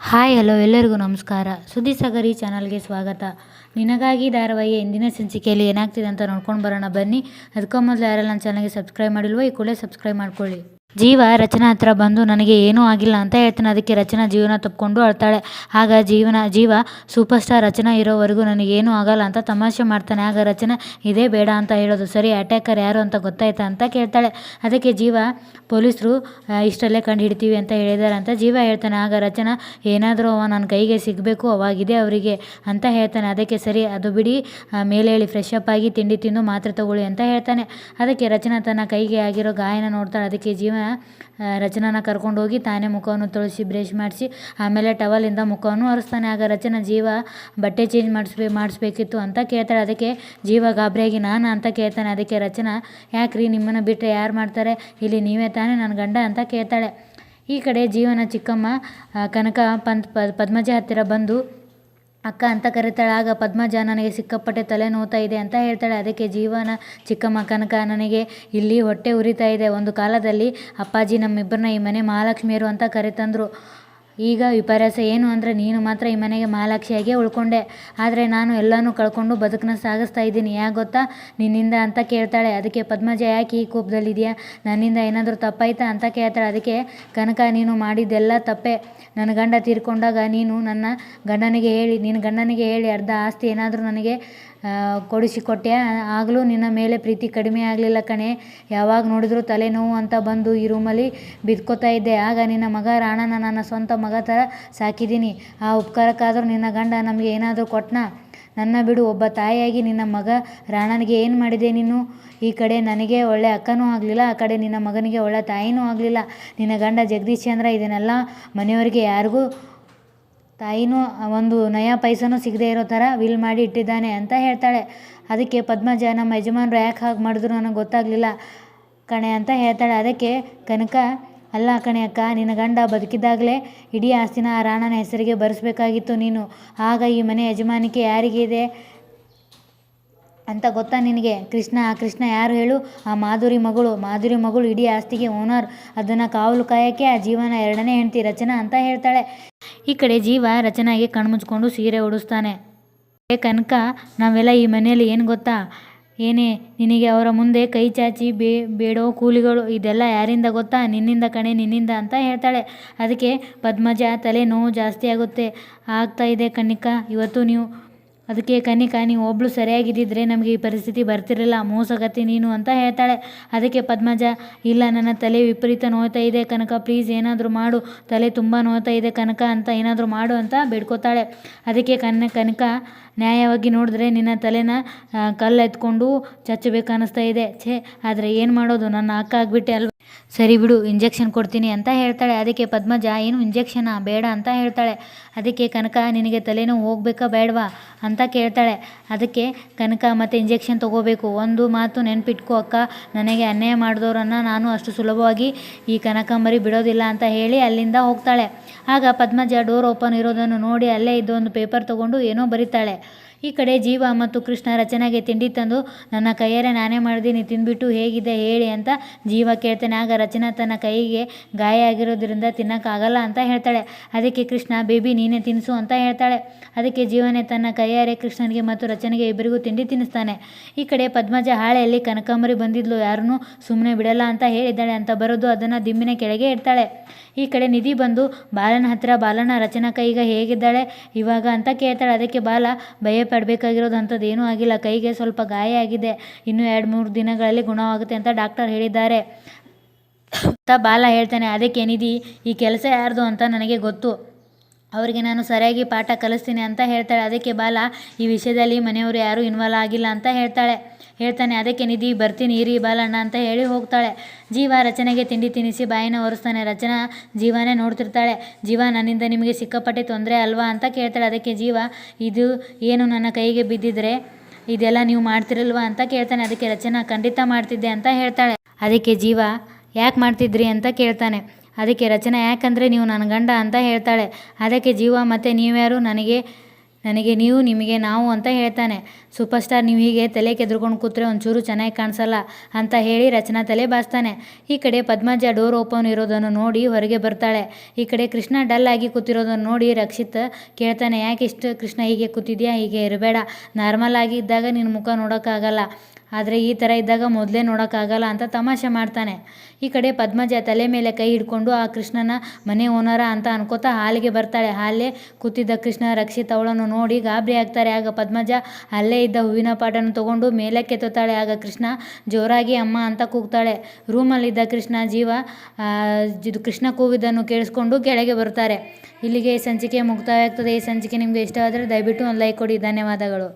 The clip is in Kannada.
ಹಾಯ್, ಹಲೋ, ಎಲ್ಲರಿಗೂ ನಮಸ್ಕಾರ. ಸುದ್ದಿ ಸಾಗರ್ ಚಾನಲ್ಗೆ ಸ್ವಾಗತ. ನಿನಗಾಗಿ ಧಾರಾವಾಹಿಯ ಇಂದಿನ ಸಂಚಿಕೆಯಲ್ಲಿ ಏನಾಗ್ತಿದೆ ಅಂತ ನೋಡ್ಕೊಂಡು ಬರೋಣ. ಬನ್ನಿ ಅದಕ್ಕೂ ಮೊದಲು ಯಾರೆಲ್ಲ ನನ್ನ ಚಾನಲ್ಗೆ ಸಬ್ಸ್ಕ್ರೈಬ್ ಮಾಡಿಲ್ವೋ, ಈ ಕೂಡಲೇ ಸಬ್ಸ್ಕ್ರೈಬ್ ಮಾಡ್ಕೊಳ್ಳಿ. ಜೀವ ರಚನಾ ಹತ್ರ ಬಂದು ನನಗೆ ಏನೂ ಆಗಿಲ್ಲ ಅಂತ ಹೇಳ್ತಾನೆ. ಅದಕ್ಕೆ ರಚನಾ ಜೀವನ ತಪ್ಪಿಕೊಂಡು ಅಳ್ತಾಳೆ. ಆಗ ಜೀವನ, ಜೀವ ಸೂಪರ್ ಸ್ಟಾರ್ ರಚನಾ ಇರೋವರೆಗೂ ನನಗೇನೂ ಆಗಲ್ಲ ಅಂತ ತಮಾಷೆ ಮಾಡ್ತಾನೆ. ಆಗ ರಚನಾ, ಇದೇ ಬೇಡ ಅಂತ ಹೇಳೋದು ಸರಿ ಅಟ್ಯಾಕರ್ ಯಾರು ಅಂತ ಗೊತ್ತಾಯ್ತಾ? ಅಂತ ಕೇಳ್ತಾಳೆ. ಅದಕ್ಕೆ ಜೀವ, ಪೊಲೀಸರು ಇಷ್ಟಲ್ಲೇ ಕಂಡು ಹಿಡ್ತೀವಿ ಅಂತ ಹೇಳಿದ್ದಾರೆ ಅಂತ ಜೀವ ಹೇಳ್ತಾನೆ. ಆಗ ರಚನಾ, ಏನಾದರೂ ಅವ ನನ್ನ ಕೈಗೆ ಸಿಗಬೇಕು, ಅವಾಗಿದೆ ಅವರಿಗೆ ಅಂತ ಹೇಳ್ತಾನೆ. ಅದಕ್ಕೆ, ಸರಿ, ಅದು ಬಿಡಿ ಮೇಲೆ ಹೇಳಿ ಫ್ರೆಶ್ ಅಪ್ ಆಗಿ ತಿಂಡಿ ತಿಂದು ಮಾತ್ರೆ ತಗೊಳ್ಳಿ ಅಂತ ಹೇಳ್ತಾನೆ. ಅದಕ್ಕೆ ರಚನಾ ತನ್ನ ಕೈಗೆ ಆಗಿರೋ ಗಾಯನ ನೋಡ್ತಾಳೆ. ಅದಕ್ಕೆ ಜೀವ ರಚನಾನ ಕರ್ಕೊಂಡು ಹೋಗಿ ತಾನೇ ಮುಖವನ್ನು ತೊಳಸಿ ಬ್ರಷ್ ಮಾಡಿಸಿ, ಆಮೇಲೆ ಟವಲಿಂದ ಮುಖವನ್ನು ಒರೆಸ್ತಾನೆ ಆಗ ರಚನಾ ಜೀವ ಬಟ್ಟೆ ಚೇಂಜ್ ಮಾಡಿಸ್ಬೇ ಮಾಡಿಸ್ಬೇಕಿತ್ತು ಅಂತ ಕೇಳ್ತಾಳೆ. ಅದಕ್ಕೆ ಜೀವ ಗಾಬರಿಯಾಗಿ ನಾನು ಅಂತ ಕೇಳ್ತಾನೆ. ಅದಕ್ಕೆ ರಚನಾ, ಯಾಕ್ರಿ ನಿಮ್ಮನ್ನು ಬಿಟ್ಟರೆ ಯಾರು ಮಾಡ್ತಾರೆ? ಇಲ್ಲಿ ನೀವೇ ತಾನೇ ನನ್ನ ಗಂಡ? ಅಂತ ಕೇಳ್ತಾಳೆ. ಈ ಕಡೆ ಜೀವನ ಚಿಕ್ಕಮ್ಮ ಕನಕ ಪಂತ್ ಪದ್ಮಜ ಹತ್ತಿರ ಬಂದು ಅಕ್ಕ ಅಂತ ಕರೀತಾಳೆ, ಆಗ ಪದ್ಮಜ ನನಗೆ ಸಿಕ್ಕಾಪಟ್ಟೆ ತಲೆ ನೋವ್ತಾ ಇದೆ ಅಂತ ಹೇಳ್ತಾಳೆ. ಅದಕ್ಕೆ ಜೀವನ ಚಿಕ್ಕಮ್ಮ ಕನಕ ನನಗೆ ಇಲ್ಲಿ ಹೊಟ್ಟೆ ಉರಿತಾ ಇದೆ. ಒಂದು ಕಾಲದಲ್ಲಿ ಅಪ್ಪಾಜಿ ನಮ್ಮಿಬ್ಬರನ್ನ ಈ ಮನೆ ಮಹಾಲಕ್ಷ್ಮಿಯರು ಅಂತ ಕರೆತಂದರು. ಈಗ ವಿಪರ್ಯಾಸ ಏನು ಅಂದರೆ ನೀನು ಮಾತ್ರ ಈ ಮನೆಗೆ ಮಹಾಲಕ್ಷ್ಮಿಯಾಗೇ ಉಳ್ಕೊಂಡೆ. ಆದರೆ ನಾನು ಎಲ್ಲನೂ ಕಳ್ಕೊಂಡು ಬದುಕನ್ನ ಸಾಗಿಸ್ತಾ ಇದ್ದೀನಿ. ಯಾಕೆ ಗೊತ್ತಾ? ನಿನ್ನಿಂದ ಅಂತ ಕೇಳ್ತಾಳೆ. ಅದಕ್ಕೆ ಪದ್ಮಜ ಯಾಕೆ ಈ ಕೋಪದಲ್ಲಿದೆಯಾ? ನನ್ನಿಂದ ಏನಾದರೂ ತಪ್ಪಾಯ್ತಾ ಅಂತ ಕೇಳ್ತಾಳೆ. ಅದಕ್ಕೆ, ಕನಕ, ನೀನು ಮಾಡಿದ್ದೆಲ್ಲ ತಪ್ಪೆ. ನನ್ನ ಗಂಡ ತೀರ್ಕೊಂಡಾಗ ನೀನು ನನ್ನ ಗಂಡನಿಗೆ ಹೇಳಿ, ನಿನ್ನ ಗಂಡನಿಗೆ ಹೇಳಿ ಅರ್ಧ ಆಸ್ತಿ ಏನಾದರೂ ನನಗೆ ಕೊಡಿಸಿಕೊಟ್ಟೆ. ಆಗಲೂ ನಿನ್ನ ಮೇಲೆ ಪ್ರೀತಿ ಕಡಿಮೆ ಆಗಲಿಲ್ಲ ಕಣೆ. ಯಾವಾಗ ನೋಡಿದರೂ ತಲೆನೋವು ಅಂತ ಬಂದು ಈ ರೂಮಲ್ಲಿ ಬಿದ್ಕೋತಾ ಇದ್ದೆ. ಆಗ ನಿನ್ನ ಮಗ ರಾಣನ ನನ್ನ ಸ್ವಂತ ಮಗ ಥರ ಸಾಕಿದ್ದೀನಿ ಆ ಉಪಕಾರಕ್ಕಾದರೂ ನಿನ್ನ ಗಂಡ ನಮಗೆ ಏನಾದರೂ ಕೊಟ್ನಾ? ನನ್ನ ಬಿಡು, ಒಬ್ಬ ತಾಯಿಯಾಗಿ ನಿನ್ನ ಮಗ ರಾಣನಿಗೆ ಏನು ಮಾಡಿದೆ ನೀನು? ಈ ಕಡೆ ನನಗೆ ಒಳ್ಳೆ ಅಕ್ಕನೂ ಆಗಲಿಲ್ಲ, ಆ ಕಡೆ ನಿನ್ನ ಮಗನಿಗೆ ಒಳ್ಳೆ ತಾಯಿನೂ ಆಗಲಿಲ್ಲ. ನಿನ್ನ ಗಂಡ ಜಗದೀಶ್ ಚಂದ್ರ ಇದನ್ನೆಲ್ಲ ಮನೆಯವರಿಗೆ ಯಾರಿಗೂ ತಾಯಿನೂ, ಒಂದು ನಯ ಪೈಸನೂ ಸಿಗದೇ ಇರೋ ಥರ ವಿಲ್ ಮಾಡಿ ಇಟ್ಟಿದ್ದಾನೆ ಅಂತ ಹೇಳ್ತಾಳೆ. ಅದಕ್ಕೆ ಪದ್ಮಜ, ನಮ್ಮ ಯಜಮಾನರು ಯಾಕೆ ಹಾಗೆ ಮಾಡಿದ್ರು ನನಗೆ ಗೊತ್ತಾಗಲಿಲ್ಲ ಕಣೆ ಅಂತ ಹೇಳ್ತಾಳೆ. ಅದಕ್ಕೆ ಕನಕ ಅಲ್ಲ ಕಣೆ ಅಕ್ಕ, ನಿನ್ನ ಗಂಡ ಬದುಕಿದ್ದಾಗಲೇ ಇಡೀ ಆಸ್ತಿನ ಆ ರಾಣನ ಹೆಸರಿಗೆ ಬರೆಸ್ಬೇಕಾಗಿತ್ತು ನೀನು. ಆಗ ಈ ಮನೆ ಯಜಮಾನಿಕೆ ಯಾರಿಗಿದೆ ಅಂತ ಗೊತ್ತಾ ನಿನಗೆ? ಕೃಷ್ಣ, ಆ ಕೃಷ್ಣ ಯಾರು ಹೇಳು? ಆ ಮಾಧುರಿ ಮಗಳು. ಮಾಧುರಿ ಮಗಳು ಇಡೀ ಆಸ್ತಿಗೆ ಓನರ್. ಅದನ್ನು ಕಾವಲು ಕಾಯೋಕ್ಕೆ ಆ ಜೀವನ ಎರಡನೇ ಹೆಂಡ್ತಿ ರಚನಾ ಅಂತ ಹೇಳ್ತಾಳೆ. ಈ ಕಡೆ ಜೀವ ರಚನಾಗೆ ಕಣ್ಮುಚ್ಕೊಂಡು ಸೀರೆ ಉಡಿಸ್ತಾನೆ. ಕನಕ, ನಾವೆಲ್ಲ ಈ ಮನೆಯಲ್ಲಿ ಏನು ಗೊತ್ತಾ? ಏನೇ ನಿನಗೆ ಅವರ ಮುಂದೆ ಕೈ ಚಾಚಿ ಬೇ ಬೇಡೋ ಕೂಲಿಗಳು ಇದೆಲ್ಲ ಯಾರಿಂದ ಗೊತ್ತಾ? ನಿನ್ನಿಂದ ಕಣೆ, ನಿನ್ನಿಂದ ಅಂತ ಹೇಳ್ತಾಳೆ. ಅದಕ್ಕೆ ಪದ್ಮಜ ತಲೆ ನೋವು ಜಾಸ್ತಿ ಆಗುತ್ತೆ. ಆಗ್ತಾ ಇದೆ ಕನ್ನಿಕಾ ಇವತ್ತು ನೀವು ಅದಕ್ಕೆ ಕನಿ ನೀವು ಒಬ್ಳು ಸರಿಯಾಗಿದ್ದಿದ್ರೆ ನಮಗೆ ಈ ಪರಿಸ್ಥಿತಿ ಬರ್ತಿರಲಿಲ್ಲ ಮೋಸಗತಿ ನೀನು ಅಂತ ಹೇಳ್ತಾಳೆ. ಅದಕ್ಕೆ ಪದ್ಮಜ, ಇಲ್ಲ, ನನ್ನ ತಲೆ ವಿಪರೀತ ನೋಯ್ತಾ ಇದೆ ಕನಕ ಪ್ಲೀಸ್ ಏನಾದರೂ ಮಾಡು. ತಲೆ ತುಂಬ ನೋಯ್ತಾ ಇದೆ ಕನಕ ಅಂತ ಏನಾದರೂ ಮಾಡು ಅಂತ ಬೇಡ್ಕೋತಾಳೆ. ಅದಕ್ಕೆ ಕನ್ನ, ಕನಕ, ನ್ಯಾಯವಾಗಿ ನೋಡಿದ್ರೆ ನಿನ್ನ ತಲೆನ ಕಲ್ಲು ಎತ್ಕೊಂಡು ಚಚ್ಚಬೇಕು ಅನ್ನಿಸ್ತಾ ಇದೆ. ಛೇ, ಆದರೆ ಏನು ಮಾಡೋದು? ನನ್ನ ಅಕ್ಕ ಆಗಿಬಿಟ್ಟೆ ಅಲ್ವ? ಸರಿ ಬಿಡು ಇಂಜೆಕ್ಷನ್ ಕೊಡ್ತೀನಿ ಅಂತ ಹೇಳ್ತಾಳೆ. ಅದಕ್ಕೆ ಪದ್ಮಜ, ಏನು ಇಂಜೆಕ್ಷನಾ ಬೇಡ ಅಂತ ಹೇಳ್ತಾಳೆ. ಅದಕ್ಕೆ ಕನಕ, ನಿನಗೆ ತಲೆನೋವು ಹೋಗ್ಬೇಕಾ ಬೇಡವಾ? ಅಂತ ಕೇಳ್ತಾಳೆ. ಅದಕ್ಕೆ ಕನಕ, ಮತ್ತೆ ಇಂಜೆಕ್ಷನ್ ತೊಗೋಬೇಕು. ಒಂದು ಮಾತು ನೆನ್ಪಿಟ್ಕೋ ಅಕ್ಕ. ನನಗೆ ಅನ್ಯಾಯ ಮಾಡಿದವರನ್ನು ನಾನು ಅಷ್ಟು ಸುಲಭವಾಗಿ ಈ ಕನಕಾಂಬರಿ ಬಿಡೋದಿಲ್ಲ ಅಂತ ಹೇಳಿ ಅಲ್ಲಿಂದ ಹೋಗ್ತಾಳೆ. ಆಗ ಪದ್ಮಜ ಡೋರ್ ಓಪನ್ ಇರೋದನ್ನು ನೋಡಿ ಅಲ್ಲೇ ಇದ್ದ ಒಂದು ಪೇಪರ್ ತಗೊಂಡು ಏನೋ ಬರೀತಾಳೆ. ಈ ಕಡೆ ಜೀವ ಮತ್ತು ಕೃಷ್ಣ ರಚನೆಗೆ ತಿಂಡಿ ತಂದು, ನನ್ನ ಕೈಯಾರೆ ನಾನೇ ಮಾಡಿದ್ದೀನಿ ತಿಂದ್ಬಿಟ್ಟು ಹೇಗಿದೆ ಹೇಳಿ ಅಂತ ಜೀವ ಕೇಳ್ತಾನೆ. ಆಗ ರಚನಾ ತನ್ನ ಕೈಗೆ ಗಾಯ ಆಗಿರೋದ್ರಿಂದ ತಿನ್ನೋಕ್ಕಾಗಲ್ಲ ಅಂತ ಹೇಳ್ತಾಳೆ. ಅದಕ್ಕೆ ಕೃಷ್ಣ, ಬೇಬಿ, ನೀನೇ ತಿನ್ನಿಸು ಅಂತ ಹೇಳ್ತಾಳೆ. ಅದಕ್ಕೆ ಜೀವನೇ ತನ್ನ ಕೈಯಾರೆ ಕೃಷ್ಣನಿಗೆ ಮತ್ತು ರಚನೆಗೆ ಇಬ್ಬರಿಗೂ ತಿಂಡಿ ತಿನ್ನಿಸ್ತಾನೆ. ಈ ಕಡೆ ಪದ್ಮಜ ಹಾಳೆಯಲ್ಲಿ ಕನಕಾಂಬರಿ ಬಂದಿದ್ಲು. ಯಾರನ್ನೂ ಸುಮ್ಮನೆ ಬಿಡಲ್ಲ ಅಂತ ಹೇಳಿದ್ದಾಳೆ. ಅಂತ ಬರೋದು ಅದನ್ನು ದಿಮ್ಮಿನ ಕೆಳಗೆ ಇಡ್ತಾಳೆ. ಈ ಕಡೆ ನಿಧಿ ಬಂದು, ಬಾಲನ ಹತ್ತಿರ ಬಾಲನ ರಚನಾ ಕೈಗ ಹೇಗಿದ್ದಾಳೆ? ಇವಾಗ ಅಂತ ಕೇಳ್ತಾಳೆ. ಅದಕ್ಕೆ ಬಾಲ, ಭಯ ಪಡಬೇಕಾಗಿರೋದು ಅಂಥದ್ದು ಏನೂ ಆಗಿಲ್ಲ. ಕೈಗೆ ಸ್ವಲ್ಪ ಗಾಯ ಆಗಿದೆ. ಇನ್ನೂ ಎರಡು ಮೂರು ದಿನಗಳಲ್ಲಿ ಗುಣವಾಗುತ್ತೆ ಅಂತ ಡಾಕ್ಟರ್ ಹೇಳಿದ್ದಾರೆ. ಅಂತ ಬಾಲ ಹೇಳ್ತಾನೆ, ಅದಕ್ಕೆ ನಿಧಿ, ಈ ಕೆಲಸ ಯಾರ್ದು ಅಂತ ನನಗೆ ಗೊತ್ತು. ಅವರಿಗೆ ನಾನು ಸರಿಯಾಗಿ ಪಾಠ ಕಲಿಸ್ತೀನಿ ಅಂತ ಹೇಳ್ತಾಳೆ. ಅದಕ್ಕೆ ಬಾಲ, ಈ ವಿಷಯದಲ್ಲಿ ಮನೆಯವರು ಯಾರೂ ಇನ್ವಾಲ್ವ್ ಆಗಿಲ್ಲ ಅಂತ ಹೇಳ್ತಾಳೆ. ಹೇಳ್ತಾನೆ, ಅದಕ್ಕೆ ನಿಧಿ ಬರ್ತೀನಿ, ಇರಿ ಬಾಲಣ್ಣ ಅಂತ ಹೇಳಿ ಹೋಗ್ತಾಳೆ. ಜೀವ ರಚನೆಗೆ ತಿಂಡಿ ತಿನ್ನಿಸಿ ಬಾಯಿನ ಒರೆಸ್ತಾನೆ. ರಚನಾ ಜೀವನೇ ನೋಡ್ತಿರ್ತಾಳೆ. ಜೀವ, ನನ್ನಿಂದ ನಿಮಗೆ ಸಿಕ್ಕಾಪಟ್ಟೆ ತೊಂದರೆ ಅಲ್ವಾ ಅಂತ ಕೇಳ್ತಾಳೆ. ಅದಕ್ಕೆ ಜೀವ, ಇದು ಏನು ನನ್ನ ಕೈಗೆ ಬಿದ್ದಿದ್ರೆ ಇದೆಲ್ಲ ನೀವು ಮಾಡ್ತಿರಲ್ವಾ ಅಂತ ಕೇಳ್ತಾನೆ. ಅದಕ್ಕೆ ರಚನಾ, ಖಂಡಿತ ಮಾಡ್ತಿದ್ದೆ ಅಂತ ಹೇಳ್ತಾಳೆ. ಅದಕ್ಕೆ ಜೀವ, ಯಾಕೆ ಮಾಡ್ತಿದ್ರಿ ಅಂತ ಕೇಳ್ತಾನೆ. ಅದಕ್ಕೆ ರಚನಾ, ಯಾಕಂದರೆ ನೀವು ನನ್ನ ಗಂಡ ಅಂತ ಹೇಳ್ತಾಳೆ. ಅದಕ್ಕೆ ಜೀವ, ಮತ್ತು ನೀವ್ಯಾರು? ನನಗೆ ನನಗೆ ನೀವು, ನಿಮಗೆ ನಾವು ಅಂತ ಹೇಳ್ತಾನೆ. ಸೂಪರ್ ಸ್ಟಾರ್, ನೀವು ಹೀಗೆ ತಲೆ ಕೆದ್ರುಕೊಂಡು ಕೂತ್ರೆ ಒಂಚೂರು ಚೆನ್ನಾಗಿ ಕಾಣಿಸಲ್ಲ ಅಂತ ಹೇಳಿ ರಚನಾ ತಲೆ ಬಾಸ್ತಾನೆ ಈ ಕಡೆ ಪದ್ಮಜ ಡೋರ್ ಓಪನ್ ಇರೋದನ್ನು ನೋಡಿ ಹೊರಗೆ ಬರ್ತಾಳೆ. ಈ ಕಡೆ ಕೃಷ್ಣ ಡಲ್ ಆಗಿ ಕೂತಿರೋದನ್ನು ನೋಡಿ ರಕ್ಷಿತ್ ಕೇಳ್ತಾನೆ, ಯಾಕೆ ಇಷ್ಟು ಕೃಷ್ಣ ಹೀಗೆ ಕೂತಿದ್ಯಾ? ಹೀಗೆ ಇರಬೇಡ. ನಾರ್ಮಲ್ ಆಗಿ ಇದ್ದಾಗ ನಿನ್ನ ಮುಖ ನೋಡೋಕ್ಕಾಗಲ್ಲ. ಆದರೆ ಈ ಥರ ಇದ್ದಾಗ ಮೊದಲೇ ನೋಡೋಕ್ಕಾಗಲ್ಲ ಅಂತ ತಮಾಷೆ ಮಾಡ್ತಾನೆ. ಈ ಕಡೆ ಪದ್ಮಜ ತಲೆ ಮೇಲೆ ಕೈ ಹಿಡ್ಕೊಂಡು ಆ ಕೃಷ್ಣನ ಮನೆ ಓನರ ಅಂತ ಅನ್ಕೋತಾ ಹಾಲಿಗೆ ಬರ್ತಾಳೆ. ಹಾಲೇ ಕೂತಿದ್ದ ಕೃಷ್ಣ, ರಕ್ಷಿತ್ ಅವಳನ್ನು ನೋಡಿ ಗಾಬರಿ ಆಗ್ತಾರೆ. ಆಗ ಪದ್ಮಜ ಅಲ್ಲೇ ಇದ್ದ ಹೂವಿನ ಪಾಟನ್ನು ತಗೊಂಡು ಮೇಲಕ್ಕೆ ತೊತ್ತಾಳೆ ಆಗ ಕೃಷ್ಣ ಜೋರಾಗಿ ಅಮ್ಮ ಅಂತ ಕೂಗ್ತಾಳೆ. ರೂಮಲ್ಲಿದ್ದ ಕೃಷ್ಣ ಜೀವ ಇದು ಕೃಷ್ಣ ಕೂಗಿದ್ದನ್ನು ಕೇಳಿಸ್ಕೊಂಡು ಕೆಳಗೆ ಬರ್ತಾರೆ ಇಲ್ಲಿಗೆ ಈ ಸಂಚಿಕೆ ಮುಕ್ತಾಯ ಆಗ್ತದೆ ಈ ಸಂಚಿಕೆ ನಿಮಗೆ ಇಷ್ಟವಾದರೆ ದಯವಿಟ್ಟು ಒಂದು ಲೈಕ್ ಕೊಡಿ. ಧನ್ಯವಾದಗಳು.